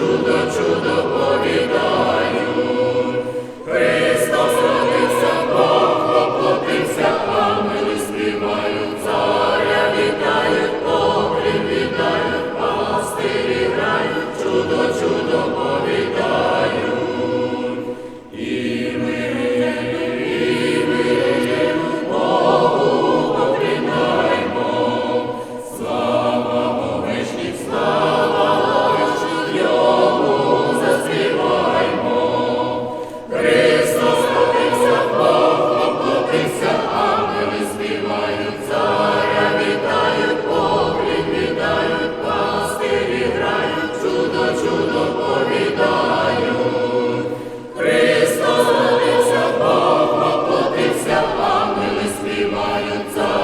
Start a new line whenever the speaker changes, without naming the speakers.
чудо, чудо повіда. Ojca.